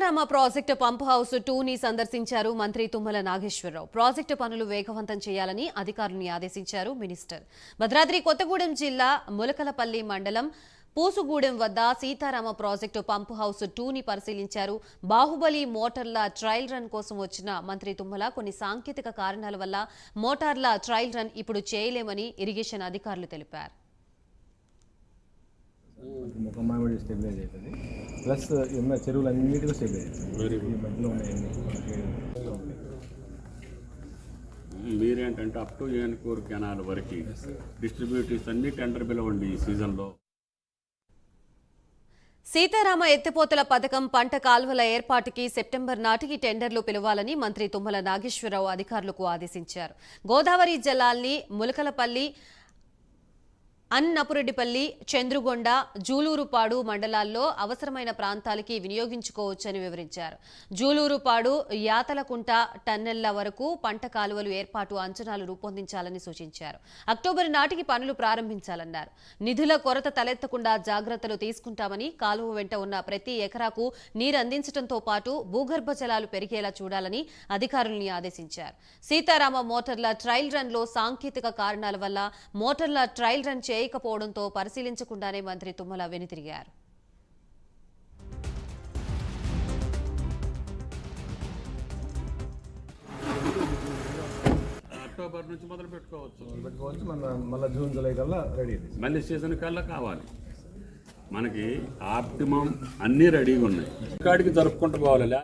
Sitarama project pump house టూని సందర్శించారు మంత్రి తుమ్మల నాగేశ్వరరావు. ప్రాజెక్టు పనులు వేగవంతం చేయాలని అధికారులను ఆదేశించారు మినిస్టర్. భద్రాద్రి కొత్తగూడెం జిల్లా ములకలపల్లి మండలం పూసుగూడెం వద్ద సీతారామ ప్రాజెక్టు పంప్ హౌస్ టూని పరిశీలించారు. బాహుబలి మోటార్ల ట్రయల్ రన్ కోసం వచ్చిన మంత్రి తుమ్మల కొన్ని సాంకేతిక కారణాల వల్ల మోటార్ల ట్రయల్ రన్ ఇప్పుడు చేయలేమని ఇరిగేషన్ అధికారులు తెలిపారు. ప్లస్ ఉన్న చెరువులు అన్నిటికీ స్టెబిలైజ్ అవుతుంది ఈ మధ్యలో ఉంటాయి. మీరేంటంటే అప్ టు ఏనుకూరు కెనాల్ వరకు డిస్ట్రిబ్యూటర్స్ అన్ని టెండర్ పిలవండి ఈ సీజన్లో సీతారామ ఎత్తిపోతల పథకం పంట కాల్వల ఏర్పాటుకి సెప్టెంబర్ నాటికి టెండర్లు పిలవాలని మంత్రి తుమ్మల నాగేశ్వరరావు అధికారులకు ఆదేశించారు. గోదావరి జలాల్ని ములకలపల్లి అన్నపురెడ్డిపల్లి చంద్రుగొండ జూలూరుపాడు మండలాల్లో అవసరమైన ప్రాంతాలకి వినియోగించుకోవచ్చని వివరించారు. జూలూరుపాడు యాతలకుంట టన్నెళ్ళ వరకు పంట కాలువలు ఏర్పాటు అంచనాలు రూపొందించాలని సూచించారు. అక్టోబర్ నాటికి పనులు ప్రారంభించాలన్నారు. నిధుల కొరత తలెత్తకుండా జాగ్రత్తలు తీసుకుంటామని కాలువ వెంట ఉన్న ప్రతి ఎకరాకు నీరు అందించడంతో పాటు భూగర్భ జలాలు పెరిగేలా చూడాలని అధికారుల్ని ఆదేశించారు. సీతారామ మోటార్ల ట్రయల్ రన్లో సాంకేతిక కారణాల వల్ల మోటార్ల ట్రయల్ రన్ చే చేయకపోవడంతో పరిశీలించకుండానే మంత్రి తుమ్మల వెనుతిరిగారు. అక్టోబర్ నుంచి మొదలు పెట్టుకోవచ్చు. పెట్టుకోవచ్చు. మన మళ్ళీ జూన్ జూలై కల్లా రెడీ మళ్ళీ సీజన్ కల్లా కావాలి. మనకి ఆప్టిమం అన్నీ రెడీగా ఉన్నాయి. కాడికి జరుపుకుంటూ పోవాలి.